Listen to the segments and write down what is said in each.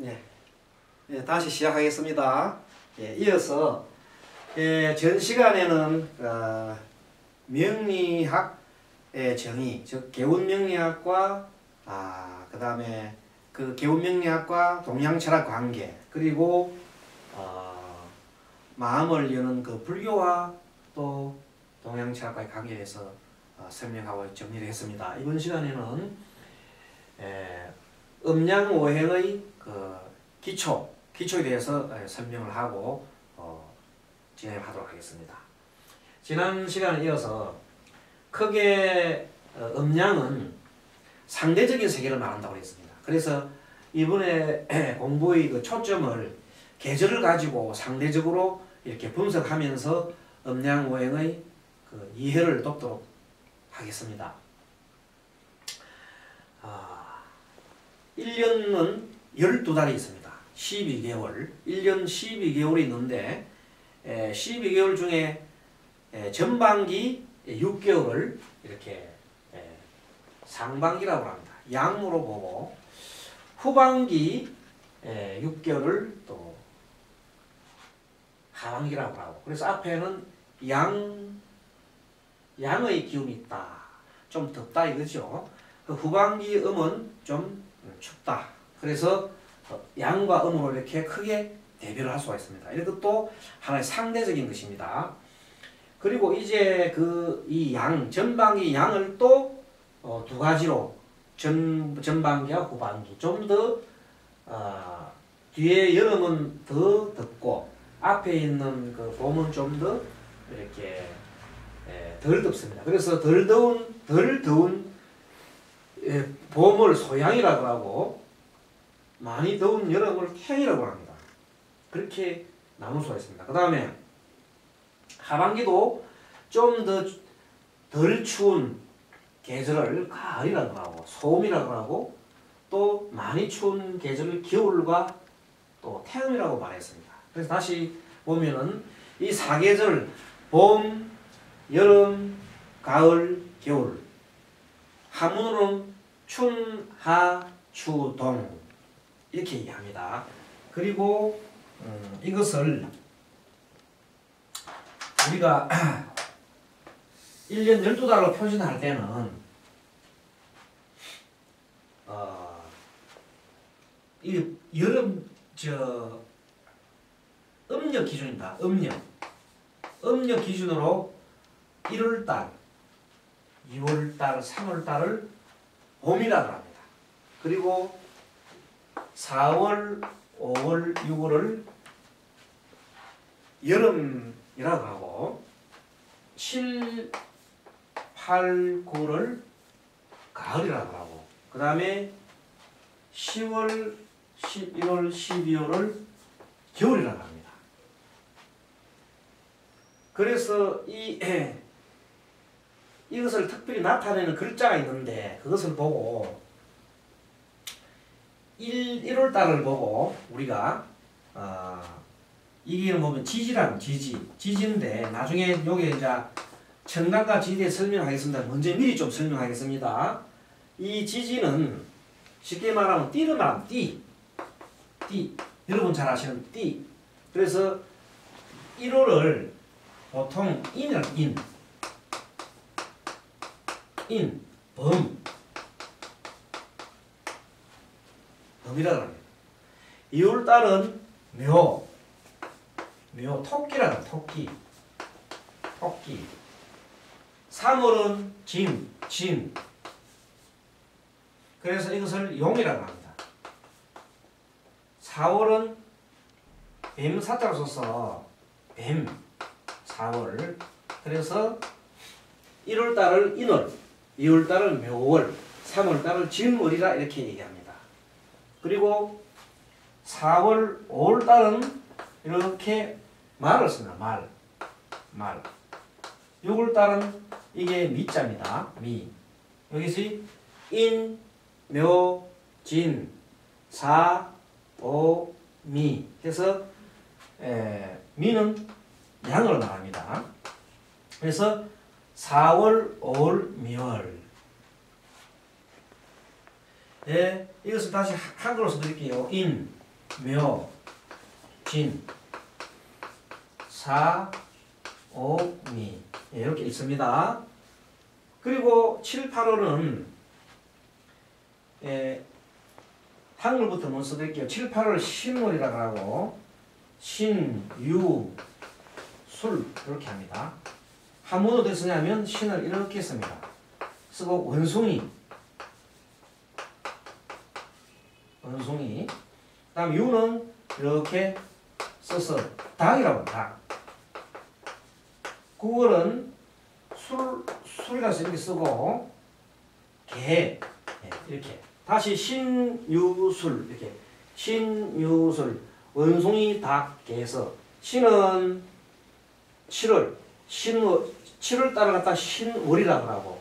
네. 네, 다시 시작하겠습니다. 예, 이어서 예, 전 시간에는 어, 명리학의 정의, 즉 개운 명리학과 아, 그다음에 그 개운 명리학과 동양 철학 관계 그리고 어, 마음을 여는 그 불교와 또 동양 철학과의 관계에서 어, 설명하고 정리를 했습니다. 이번 시간에는 에, 음양 오행의 그 기초, 기초에 대해서 설명을 하고 어, 진행하도록 하겠습니다. 지난 시간에 이어서 크게 어, 음양은 상대적인 세계를 말한다고 했습니다. 그래서 이번에 공부의 그 초점을 계절을 가지고 상대적으로 이렇게 분석하면서 음양 오행의 그 이해를 돕도록 하겠습니다. 아, 1년은 12달이 있습니다. 12개월. 1년 12개월이 있는데 에, 12개월 중에 에, 전반기 6개월을 이렇게 에, 상반기라고 합니다. 양으로 보고 후반기 에, 6개월을 또 하반기라고 하고 그래서 앞에는 양 양의 기운이 있다. 좀 덥다 이거죠. 그 후반기 음은 좀 춥다. 그래서 양과 음으로 이렇게 크게 대별을 할 수가 있습니다. 이것도 하나의 상대적인 것입니다. 그리고 이제 그 이 양, 전반기 양을 또두 어, 가지로 전, 전반기와 후반기 좀더 어, 뒤에 여름은 더 덥고 앞에 있는 그 봄은 좀 더 이렇게 예, 덜 덥습니다. 그래서 덜 더운 덜 더운 예, 봄을 소양이라고 하고 많이 더운 여름을 태양이라고 합니다. 그렇게 나눌 수가 있습니다. 그 다음에 하반기도 좀 더 덜 추운 계절을 가을이라고 하고 소음이라고 하고 또 많이 추운 계절을 겨울과 또 태음이라고 말했습니다. 그래서 다시 보면은 이 사계절 봄, 여름, 가을, 겨울 한문으로는 춘, 하, 추, 동 이렇게 얘기합니다. 그리고 음, 이것을 우리가 1년 12달로 표준할 때는 어, 이 여름 저 음력 기준입니다. 음력 음력 기준으로 1월달, 2월달, 3월달을 봄이라고 합니다. 그리고 4월, 5월, 6월을 여름이라고 하고 7, 8, 9를 가을이라고 하고 그 다음에 10월, 11월, 12월을 겨울이라고 합니다. 그래서 이 이것을 특별히 나타내는 글자가 있는데 그것을 보고 1, 1월 달을 보고 우리가 어, 이게 보면 지지란 지지 지지인데 나중에 여기 이제 청강과 지지에 설명하겠습니다. 먼저 미리 좀 설명하겠습니다. 이 지지는 쉽게 말하면 띠를 말하면 띠, 띠 여러분 잘 아시는 띠. 그래서 1월을 보통 인이라 인, 인, 범, 범이라고 합니다. 2월달은 묘, 묘, 토끼라는 토끼, 토끼. 3월은 짐, 짐. 그래서 이것을 용이라고 합니다. 4월은 뱀 사자로 써서 뱀, 4월. 그래서 1월달을 인월, 2월달을 묘월, 3월달을 진월이라 이렇게 얘기합니다. 그리고 4월, 5월달은 이렇게 말을 씁니다. 말. 말. 6월달은 이게 미자입니다. 미. 여기서 인, 묘, 진, 사, 오, 미. 그래서 에, 미는 양으로 나갑니다. 그래서 4월, 5월, 미월. 예, 이것을 다시 한글로 써드릴게요. 인, 묘, 진, 사, 오, 미 예, 이렇게 있습니다. 그리고 7, 8호는 예, 한글부터 먼저 써드릴게요. 7, 8호를 신월이라고 하고 신, 유, 술 이렇게 합니다. 한문으로 쓰냐면 신을 이렇게 씁니다. 쓰고 원숭이 원숭이. 그 다음 유는 이렇게 써서 닭이라고 닭 국어는 술, 술이라서 이렇게 쓰고 개 네, 이렇게. 다시 신유술 이렇게. 신유술. 원숭이 닭 개서. 신은 7월. 신 7월 달을 갖다 신월이라고 하고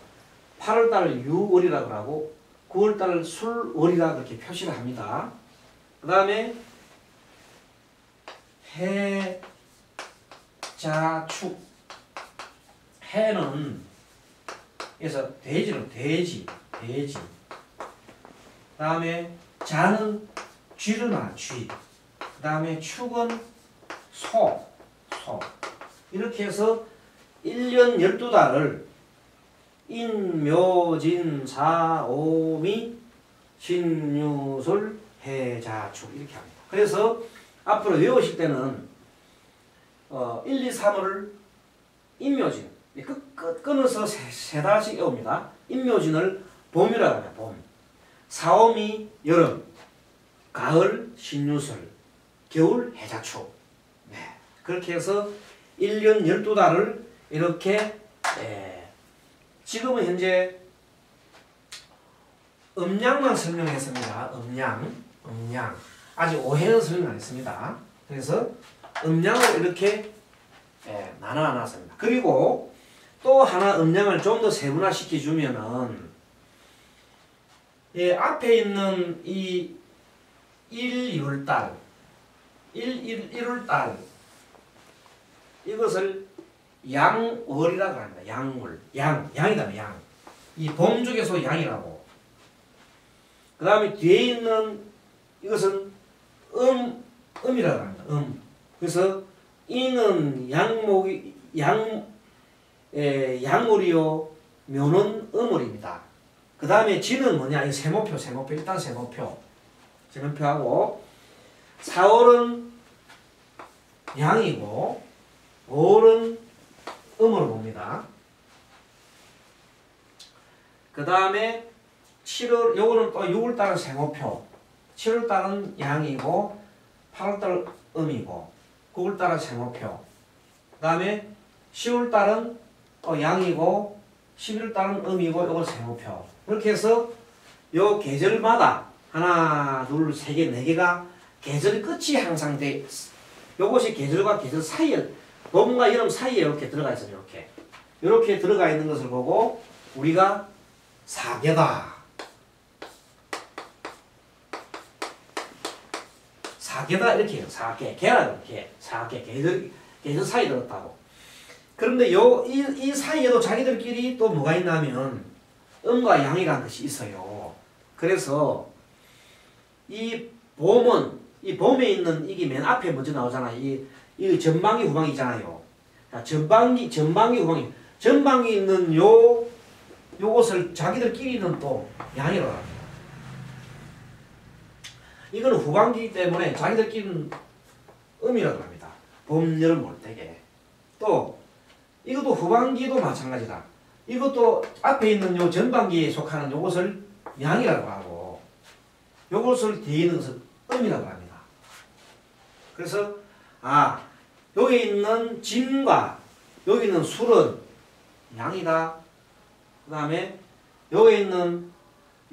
8월 달을 유월이라고 하고 9월달을 술월이라 그렇게 표시를 합니다. 그 다음에 해, 자, 축 해는 그래서 돼지는 돼지, 돼지. 그 다음에 자는 쥐를 말 쥐. 그 다음에 축은 소, 소. 이렇게 해서 1년 12달을 인묘진 사오미 신유술 해자축 이렇게 합니다. 그래서 앞으로 외우실 때는 어, 1, 2, 3을 인묘진 끝, 끝, 끊어서 세, 세 달씩 외웁니다. 인묘진을 봄이라고 합니다. 봄. 사오미 여름, 가을 신유술, 겨울 해자축. 네. 그렇게 해서 1년 12달을 이렇게 예, 지금은 현재 음량만 설명했습니다. 음량, 음량. 아직 오해는 설명 안 했습니다. 그래서 음량을 이렇게 예, 나눠 놨습니다. 그리고 또 하나 음량을 좀 더 세분화시켜 주면은 예, 앞에 있는 이 1, 2월달 1, 1, 1월달 이것을 양월이라고 합니다. 양월. 양. 양이다. 양. 이 봄중에서 양이라고. 그 다음에 뒤에 있는 이것은 음, 음이라고 합니다. 음. 그래서 이는 양목이, 양, 에, 양월이요. 묘는 음월입니다. 그 다음에 지는 뭐냐? 이 세모표, 세모표. 일단 세모표. 세모표하고 4월은 양이고 5월은 음으로 봅니다. 그 다음에 7월, 요거는 또 6월달은 생호표. 7월달은 양이고, 8월달 음이고, 9월달은 생호표. 그 다음에 10월달은 또 양이고, 11월달은 음이고, 요건 생호표. 이렇게 해서 요 계절마다 하나, 둘, 세 개, 네 개가 계절 끝이 항상 돼. 요것이 계절과 계절 사이에 봄과 여름 사이에 이렇게 들어가 있어요. 이렇게. 이렇게 들어가 있는 것을 보고 우리가 사계다. 사계다 이렇게 해요. 사계. 개라 이렇게. 사계. 계절, 계절 사이에 들었다고. 그런데 요, 이, 이 사이에도 자기들끼리 또 뭐가 있냐면 음과 양이라는 것이 있어요. 그래서 이 봄은 이 봄에 있는 이게 맨 앞에 먼저 나오잖아. 이, 이 전방위 후방이 잖아요. 자, 전방위 전방위 후방위 전방위 있는 요 요것을 자기들끼리는 또 양이라고 합니다. 이거는 후반기 때문에 자기들끼리는 음이라고 합니다. 봄, 여름 올 때게. 또 이것도 후반기도 마찬가지다. 이것도 앞에 있는 요 전반기에 속하는 요것을 양이라고 하고 요것을 뒤에 있는 것을 음이라고 합니다. 그래서 아 여기 있는 진과 여기 있는 술은 양이다. 그 다음에 여기 있는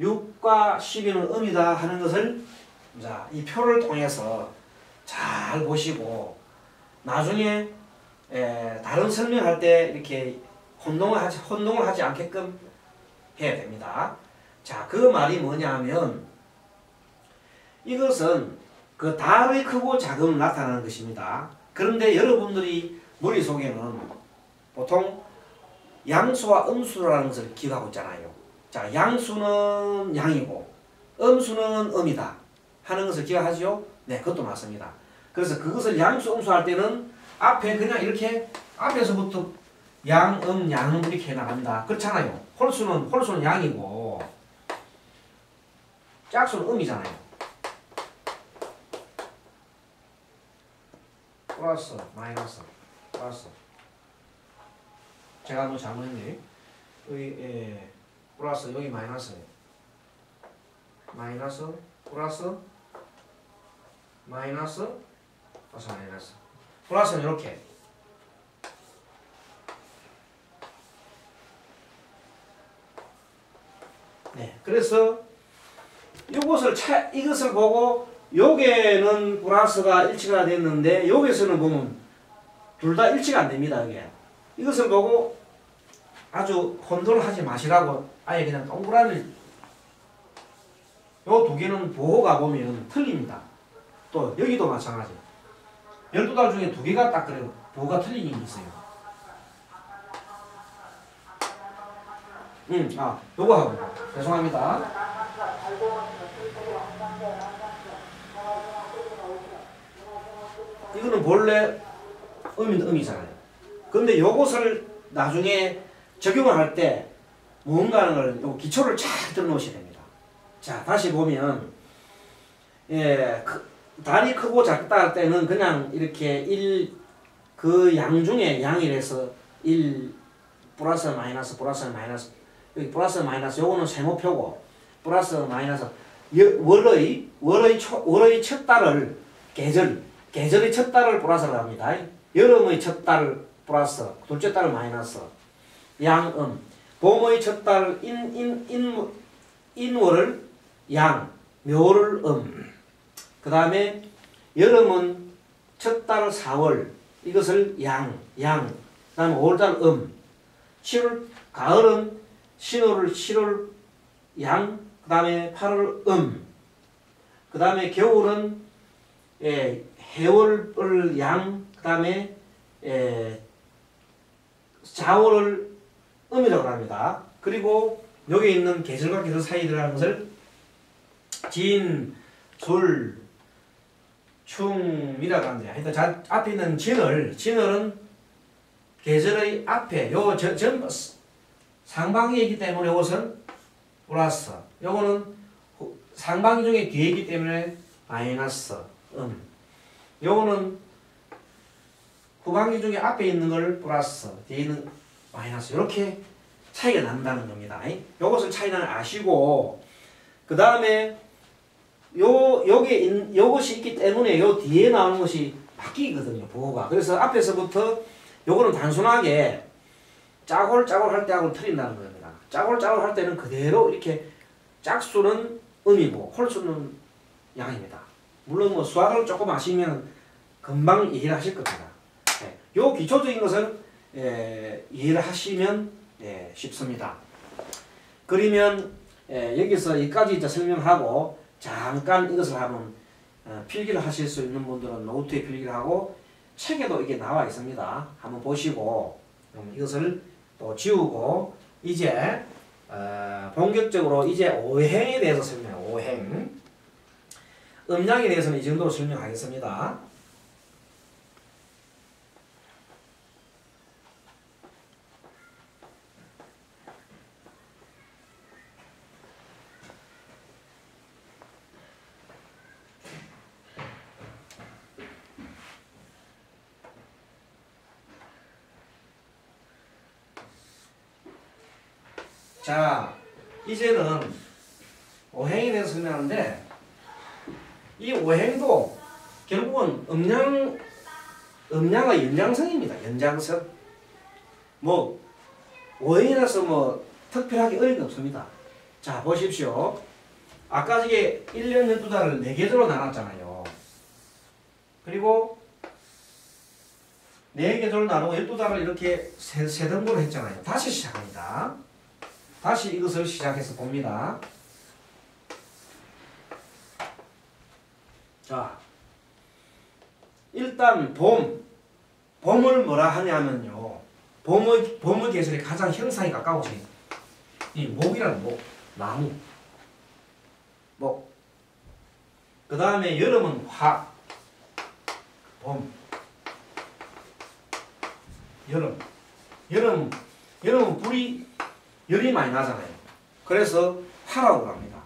6과 12는 음이다 하는 것을 자, 이 표를 통해서 잘 보시고 나중에 에, 다른 설명할 때 이렇게 혼동을 하지, 혼동을 하지 않게끔 해야 됩니다. 자, 그 말이 뭐냐면 이것은 그 달의 크고 작음을 나타내는 것입니다. 그런데 여러분들이 머릿속에는 보통 양수와 음수라는 것을 기억하고 있잖아요. 자, 양수는 양이고 음수는 음이다 하는 것을 기억하죠? 네, 그것도 맞습니다. 그래서 그것을 양수, 음수 할 때는 앞에 그냥 이렇게 앞에서부터 양, 음, 양음 이렇게 나간다. 그렇잖아요. 홀수는 홀수는 양이고 짝수는 음이잖아요. 플러스, 마이너스, 플러스. 제가 뭐 잘못했네. 여기 예, 플러스 여기 마이너스. 마이너스, 플러스, 마이너스, 플러스 마이너스. 플러스는 이렇게. 네, 그래서 이것을 차, 이것을 보고 요게는 플러스가 일치가 됐는데 여기서는 보면 둘 다 일치가 안 됩니다. 이것을 보고 아주 혼돈하지 마시라고 아예 그냥 동그라미 요두 개는 보호가 보면 틀립니다. 또 여기도 마찬가지. 12달 중에 두 개가 딱 그래요. 보호가 틀린 게 있어요. 음, 아, 요거 하고. 죄송합니다. 이거는 본래 음이 음이잖아요. 근데 요것을 나중에 적용을 할 때 뭔가를 요 기초를 잘 들어놓으셔야 됩니다. 자, 다시 보면 예, 그, 단이 크고 작다 할 때는 그냥 이렇게 1, 그 양 중에 양이라서 1 플러스 마이너스 플러스 마이너스 여기 플러스 마이너스 요거는 세모표고 플러스 마이너스 월의 월의 초, 월의 첫 달을 계절 계절의 첫 달을 플러스로 합니다. 여름의 첫 달 플러스 둘째 달 마이너스. 양음. 봄의 첫 달 인 인 인 인월을 양 묘를 음. 그 다음에 여름은 첫 달 4월 이것을 양, 양, 그 다음에 5월달 음, 7월, 가을은 신월을 7월 양, 그 다음에 8월 음, 그 다음에 겨울은 예, 해월을 양, 그 다음에 예, 자월을 음이라고 합니다. 그리고 여기 있는 계절과 계절 사이 들어가는 것을 진, 술, 충이라고 하는데 하여튼 자, 앞에 있는 진을 진을은 계절의 앞에 요 전, 전 상방에 있기 때문에 이것은 플러스. 요거는 상방 중에 뒤에 있기 때문에 마이너스 음 요거는 후방기 중에 앞에 있는 걸 플러스 뒤에 있는 마이너스 이렇게 차이가 난다는 겁니다. 요것을 차이는 아시고 그 다음에 요, 인, 요것이 있기 때문에 요 뒤에 나오는 것이 바뀌거든요, 보호가. 그래서 앞에서부터 요거는 단순하게 짜골짜골 할 때하고 틀린다는 겁니다. 짜골짜골 할 때는 그대로 이렇게 짝수는 음이고 홀수는 양입니다. 물론 뭐 수학을 조금 아시면 금방 이해를 하실 겁니다. 네, 요 기초적인 것을 예, 이해를 하시면 예, 쉽습니다. 그러면 예, 여기서 여기까지 설명하고 잠깐 이것을 한번 어, 필기를 하실 수 있는 분들은 노트에 필기를 하고 책에도 이게 나와 있습니다. 한번 보시고 이것을 또 지우고 이제 어, 본격적으로 이제 오행에 대해서 설명. 오행. 음양에 대해서는 이 정도로 설명하겠습니다. 자, 이제는 오행에 대해서 설명하는데 이 오행도 결국은 음양 음양의 연장성입니다. 연장성. 뭐 오행이라서 뭐 특별하게 게 없습니다. 자, 보십시오. 아까 저게 1년 12달을 4계절로 나눴잖아요. 그리고 4계절로 나누고 12달을 이렇게 세, 세 등분을 했잖아요. 다시 시작합니다. 다시 이것을 시작해서 봅니다. 자, 일단 봄, 봄을 뭐라 하냐면요. 봄의, 봄의 계절이 가장 형상이 가까워진 이 목이라는 목, 나무, 목. 그그 다음에 여름은 화, 봄, 여름. 여름, 여름은 불이, 열이 많이 나잖아요. 그래서 화라고 합니다.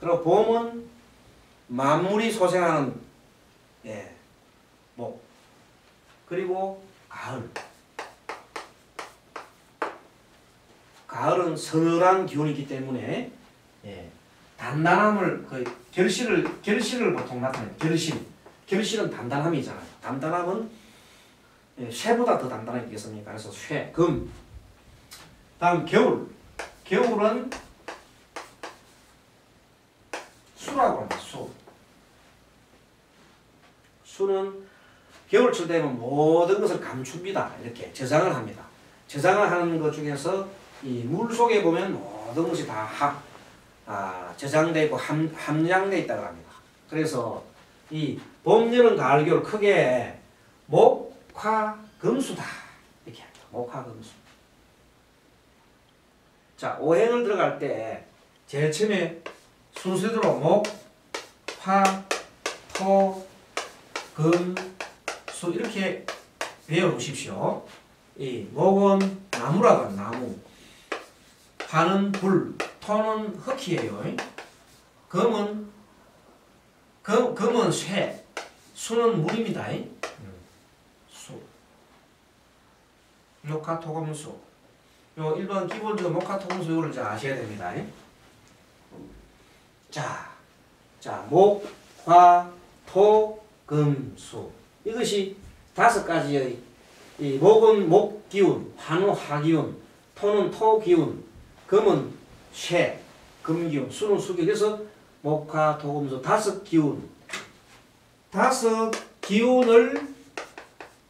그리고 봄은 만물이 소생하는, 예, 목. 그리고 가을. 가을은 서늘한 기온이기 때문에, 예, 단단함을, 그, 결실을, 결실을 보통 나타내요. 결실. 결실은 단단함이잖아요. 단단함은 예, 쇠보다 더 단단하겠습니까? 그래서 쇠, 금. 다음 겨울. 겨울은 수라고 합니다. 수. 수는 겨울철 되면 모든 것을 감춥니다. 이렇게 저장을 합니다. 저장을 하는 것 중에서 이 물 속에 보면 모든 것이 다 하, 아, 저장되고 함, 함량되어 있다고 합니다. 그래서 이 봄, 여름, 가을, 겨울 크게 목, 화, 금수다. 이렇게 합니다. 목, 화, 금수. 자, 오행을 들어갈 때 제일 처음에 순서대로 목, 화, 토, 금, 수 이렇게 외워보십시오. 이 목은 나무라고. 나무. 화는 불, 토는 흙이에요. 금은 금, 금은 쇠, 수는 물입니다. 수. 목화토금수. 요 일반 기본적으로 목화토금수 요를 이제 아셔야 됩니다. 자, 자, 목, 화, 토, 금, 수. 이것이 다섯 가지의 이 목은 목 기운, 화는 화 기운, 토는 토 기운, 금은 쇠, 금 기운, 수는 수 기운. 그래서 목화, 토, 금, 수 다섯 기운. 다섯 기운을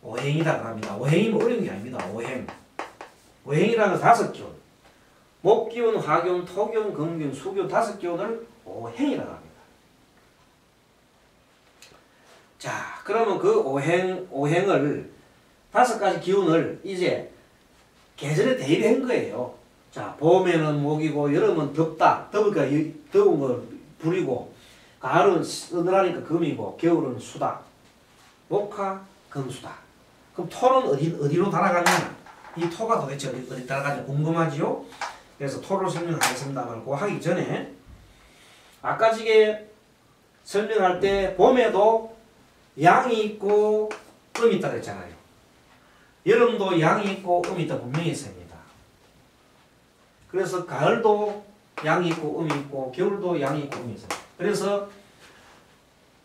오행이라고 합니다. 오행이 어려운 게 아닙니다. 오행. 오행이라는 건 다섯 기운. 목기운, 화기운, 토기운, 금기운, 수기운 다섯 기운을 오행이라고 합니다. 자, 그러면 그 오행, 오행을 다섯 가지 기운을 이제 계절에 대입한 거예요. 자, 봄에는 목이고, 여름은 덥다. 더우니까 더운 거 불이고, 가을은 서늘하니까 금이고, 겨울은 수다. 목화, 금수다. 그럼 토는 어디, 어디로 달아가느냐? 이 토가 도대체 어디, 어디 달아가냐? 궁금하지요? 그래서 토를 설명하겠습니다만, 그 하기 전에, 아까 지게 설명할 때, 봄에도 양이 있고, 음이 있다 그랬잖아요. 여름도 양이 있고, 음이 있다 분명히 있습니다. 그래서 가을도 양이 있고, 음이 있고, 겨울도 양이 있고, 음이 있어요. 그래서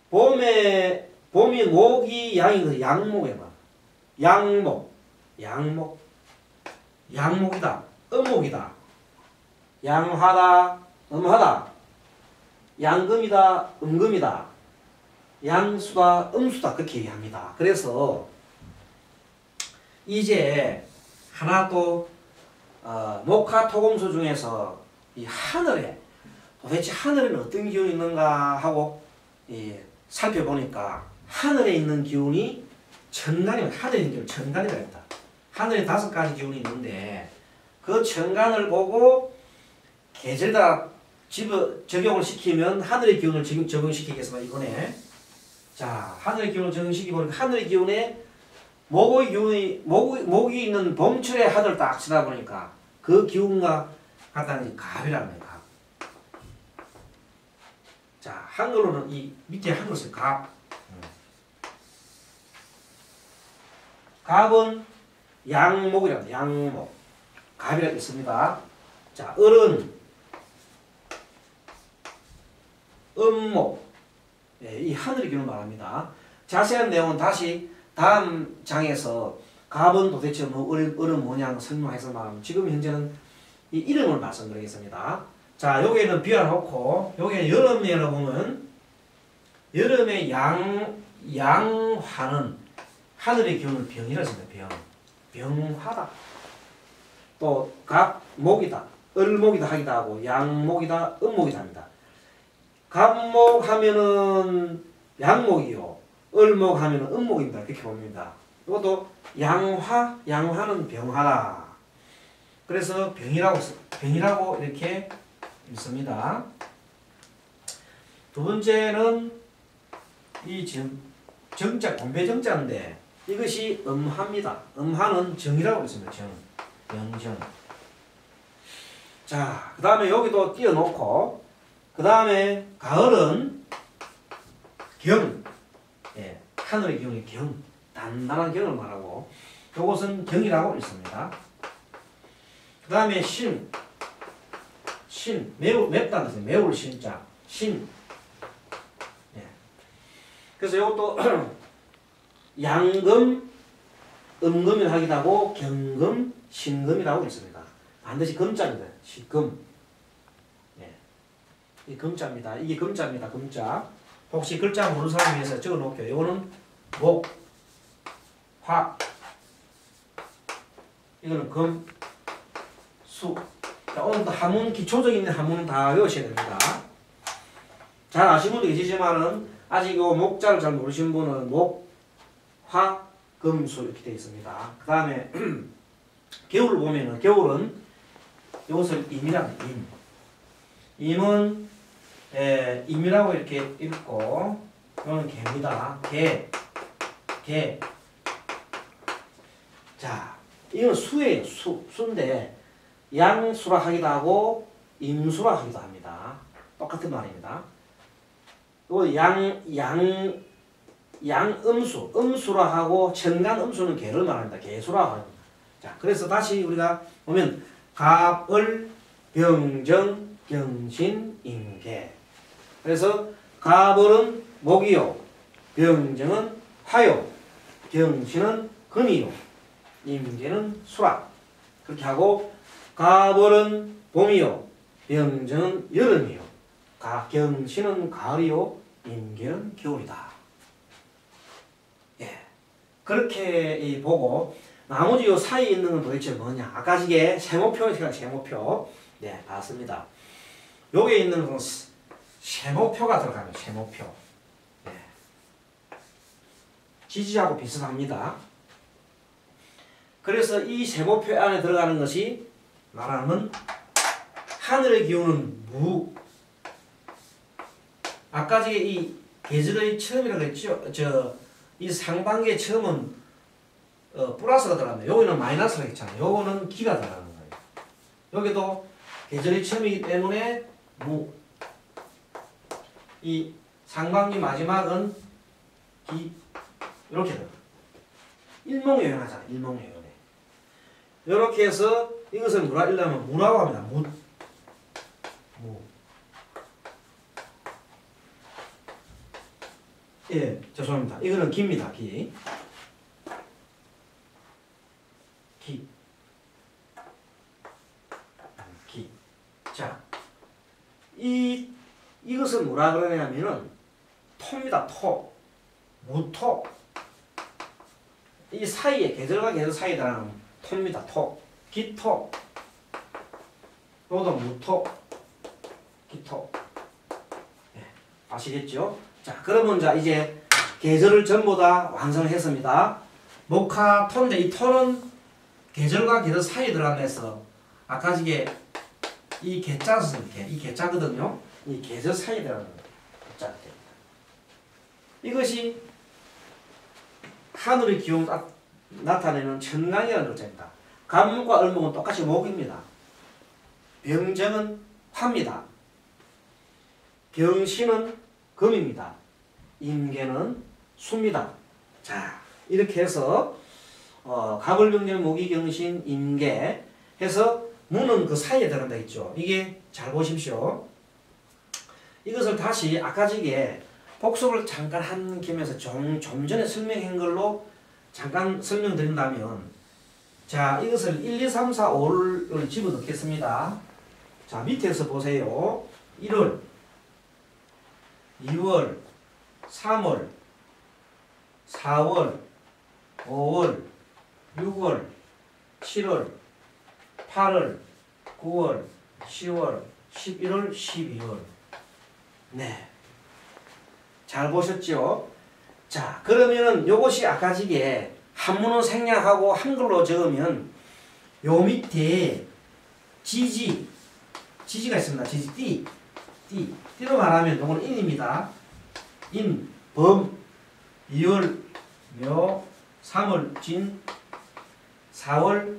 봄에 봄이 목이 양이 양목에 봐. 양목, 양목, 양목이다, 음목이다, 양화다, 음하다, 양금이다, 음금이다, 양수다, 음수다 그렇게 얘기합니다. 그래서 이제 하나 또 어, 목화 토금수 중에서 이 하늘에 도대체 하늘에는 어떤 기운이 있는가 하고 예, 살펴보니까 하늘에 있는 기운이 천간이 하늘에 있는 기운 천간이라 했다. 하늘에 다섯 가지 기운이 있는데 그 천간을 보고 계절다 집어 적용을 시키면 하늘의 기운을 적용, 적용시키겠습니다. 이번에 자 하늘의 기운을 적용시키 보니까 하늘의 기운에 목의 기운이 목, 목이 있는 봄철의 하늘 딱 치다 보니까 그 기운과 같다는 갑이랍니다. 자, 한글로는 이 밑에 한글을 갑. 갑은 양목이랍니다. 양목. 갑이라 있습니다. 자, 을은 음목. 네, 이 하늘의 기운을 말합니다. 자세한 내용은 다시 다음 장에서 갑은 도대체 뭐, 을, 은 뭐냐 설명해서 말하면 지금 현재는 이 이름을 말씀드리겠습니다. 자, 여기에는 비워놓고, 여기에 여름에는 보면, 여름에 양, 양화는 하늘의 기운을 병이라 씁니다, 병. 병화다. 또, 각, 목이다. 을목이다 하기도 하고, 양목이다, 음목이다 합니다. 갑목 하면은 양목이요. 을목 하면은 음목입니다. 그렇게 봅니다. 이것도 양화, 양화는 병화다. 그래서 병이라고, 병이라고 이렇게 있습니다. 두 번째는 이 정, 정자, 공배 정자인데 이것이 음하입니다. 음하는 정이라고 했습니다. 정. 영정. 자, 그 다음에 여기도 띄워놓고, 그 다음에 가을은 경. 예, 하늘의 경이 경. 단단한 경을 말하고, 이것은 경이라고 있습니다. 그 다음에 신. 신. 매우, 맵다는 뜻이에요. 매울 신자. 신. 예. 그래서 이것도 양금, 음금을 하기도 하고, 경금, 신금이라고 있습니다. 반드시 금자입니다. 시금. 예. 이 금자입니다. 이게 금자입니다. 금자. 혹시 글자 모르는 사람 위해서 적어 놓을게요. 이거는 목, 화. 이거는 금, 수. 자, 오늘도 한문, 기초적인 한문은 다 외우셔야 됩니다. 잘 아시는 분도 계시지만은 아직 요 목자를 잘 모르시는 분은 목, 화, 금, 수 이렇게 되어 있습니다. 그 다음에 겨울을 보면은 겨울은 이것을 임이라고 임. 임은 에, 임이라고 이렇게 읽고 이거는 개입니다. 개. 개. 자, 이건 수예요. 수. 수인데 양수라 하기도 하고 임수라 하기도 합니다. 똑같은 말입니다. 이거 양, 양, 양음수, 음수라 하고 천간 음수는 개를 말합니다. 개수라 합니다. 자, 그래서 다시 우리가 보면 갑을 병정 경신 임계. 그래서 갑을은 목이요, 병정은 화요, 경신은 금이요, 임계는 수라. 그렇게 하고 갑을은 봄이요, 병정은 여름이요, 가, 경신은 가을이요, 임계는 겨울이다. 예, 그렇게 보고 나머지 요 사이에 있는 건 도대체 뭐냐? 아까 이게 세모표가 세모표. 네, 봤습니다. 여기에 있는 건 세모표가 들어가면 세모표. 네. 지지하고 비슷합니다. 그래서 이 세모표 안에 들어가는 것이 말하는 하늘의 기운은 무. 아까 이 계절의 처음이라고 했죠. 저 이 상반기의 처음은 어, 플러스가 들어갑니다. 여기는 마이너스가 있잖아요. 요거는 기가 들어가는 거예요. 여기도 계절이 처음이기 때문에 무. 이 상반기 마지막은 기. 이렇게 들어가. 일몽요연하잖아. 일몽요연해. 이렇게 해서 이것을 뭐라 읽려면 무라고 합니다. 무. 무. 예, 죄송합니다. 이거는 기입니다. 기. 기. 기. 자, 이, 이것은 뭐라 그러냐면은 토입니다. 토. 무토. 이 사이에, 계절과 계절 사이에 들어가는 토입니다. 토. 기토. 요도 무토. 기토. 예, 아시겠죠? 자, 그러면 자, 이제 계절을 전부 다 완성했습니다. 목화 토인데 이 토는 계절과 계절 사이에 들어가면서 아까 이게 이 개자가 이렇게 이 개자거든요. 이 사이에 들어가는 개자가 됩니다. 이것이 하늘의 기운 딱 나타내는 천강이라는 글자입니다. 감목과 을목은 똑같이 목입니다. 병정은 화입니다. 병신은 금입니다. 임계는 수입니다. 자, 이렇게 해서 어, 갑을병정 모기경신 임계 해서 무는 그 사이에 들어간다 했죠. 이게 잘 보십시오. 이것을 다시 아까 지게 복습을 잠깐 한 김에서 좀, 좀 전에 설명한 걸로 잠깐 설명드린다면 자 이것을 1, 2, 3, 4, 5를 집어넣겠습니다. 자 밑에서 보세요. 1월 2월 3월 4월 5월 6월 7월 8월 9월 10월 11월 12월 네. 잘 보셨죠? 자, 그러면은 요것이 아까 지게 한문어 생략하고 한글로 적으면 요 밑에 지지 지지가 있습니다. 지지 띠 띠. 띠로 말하면 요거는 인입니다. 인 범, 2월, 묘, 3월, 진, 4월,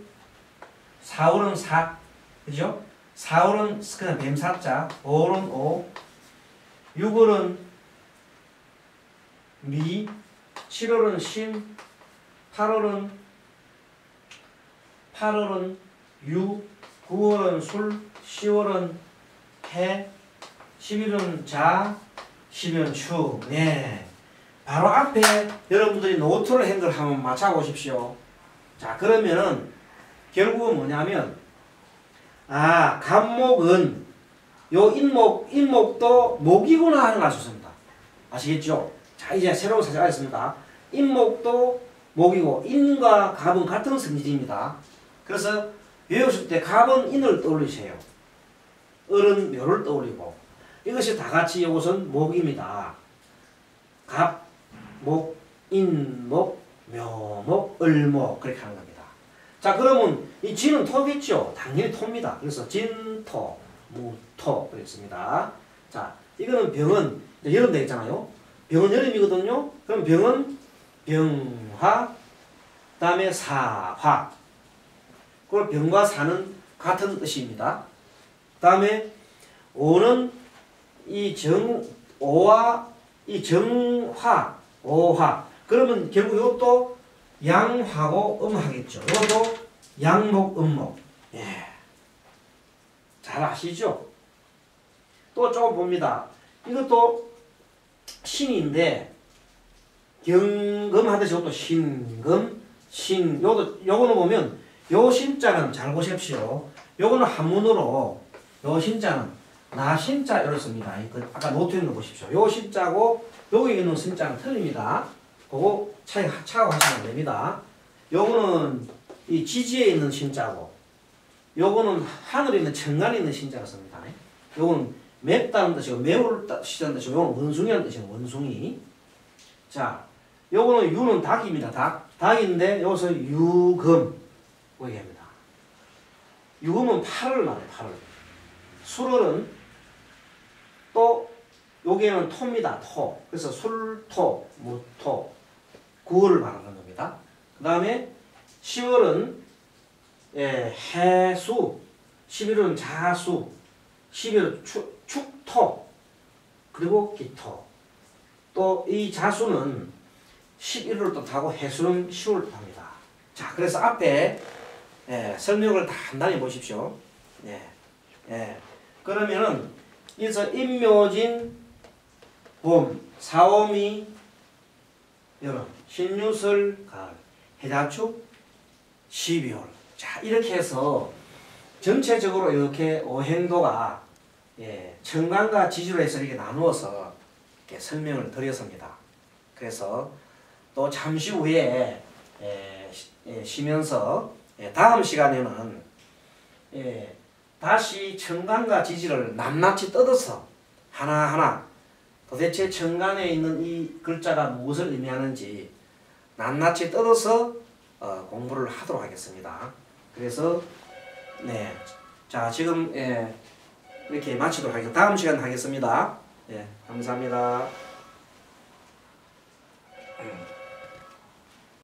4월은 사, 그죠? 4월은 그냥 뱀사자, 5월은 오, 6월은 미, 7월은 심, 8월은 8월은 유, 9월은 술, 10월은 해, 11월은 자, 12월은 축. 네. 바로 앞에 여러분들이 노트를 한걸 한번 맞춰 보십시오. 자, 그러면은 결국은 뭐냐면 아, 간목은 요 인목, 인목도 목이구나 하는 걸 있습니다. 아시겠죠? 자, 이제 새로운 사실 알겠습니다. 인목도 목이고 인과 갑은 같은 성질입니다. 그래서 외우실 때 갑은 인을 떠올리세요. 을은 묘를 떠올리고 이것이 다 같이 이것은 목입니다. 갑, 목, 인 목, 묘 목, 을 목 그렇게 하는 겁니다. 자 그러면 이 진은 토겠죠. 당연히 토입니다. 그래서 진 토, 무토 그랬습니다. 자 이거는 병은 여름 되겠잖아요. 병은 여름이거든요. 그럼 병은 병화, 다음에 사화. 그걸 병과 사는 같은 뜻입니다. 다음에 오는 이 정, 오와 이 정화, 오화. 그러면 결국 이것도 양화고 음하겠죠. 이것도 양목, 음목. 예. 잘 아시죠? 또 조금 봅니다. 이것도 신인데 경금 하듯이 이것도 신금, 신, 요도, 요거는 보면 요 신자는 잘 보십시오. 요거는 한문으로 요 신자는 나 신자 이렇 습니다. 그 아까 노트 있는 거 보십시오. 요 신자고 여기 있는 신자는 틀립니다. 그거 차이 차고 하시면 됩니다. 요거는 이 지지에 있는 신자고 요거는 하늘에 있는 천간에 있는 신자가 씁니다. 요거는 맵다는 뜻이고 매울 뜻이라는 뜻이고 요거는 원숭이라는 뜻이에요. 원숭이. 자, 요거는 유는 닭입니다. 닭. 닭인데 여기서 유금 얘기합니다. 유금은 팔을 말해요. 팔을. 술은 또 여기에는 토입니다. 토. 그래서 술토, 무토, 구월을 말하는 겁니다. 그 다음에 10월은 예, 해수, 11월은 자수, 12월은 축, 축토, 그리고 기토. 또 이 자수는 11월을 뜻하고 해수는 10월을 뜻합니다. 자, 그래서 앞에 예, 설명을 단단히 보십시오. 예, 예. 그러면은 여기서 임묘진 봄, 사오미 여름, 신유설 가을, 해자축 12월. 자 이렇게 해서 전체적으로 이렇게 오행도가 예, 청간과 지지로 해서 이렇게 나누어서 이렇게 설명을 드렸습니다. 그래서 또 잠시 후에 예, 예, 쉬면서 예, 다음 시간에는 예, 다시 청간과 지지를 낱낱이 뜯어서 하나하나 도대체 청간에 있는 이 글자가 무엇을 의미하는지 낱낱이 뜯어서 어, 공부를 하도록 하겠습니다. 그래서 네, 자 지금 예, 이렇게 마치도록 하겠습니다. 다음 시간 하겠습니다. 예, 감사합니다.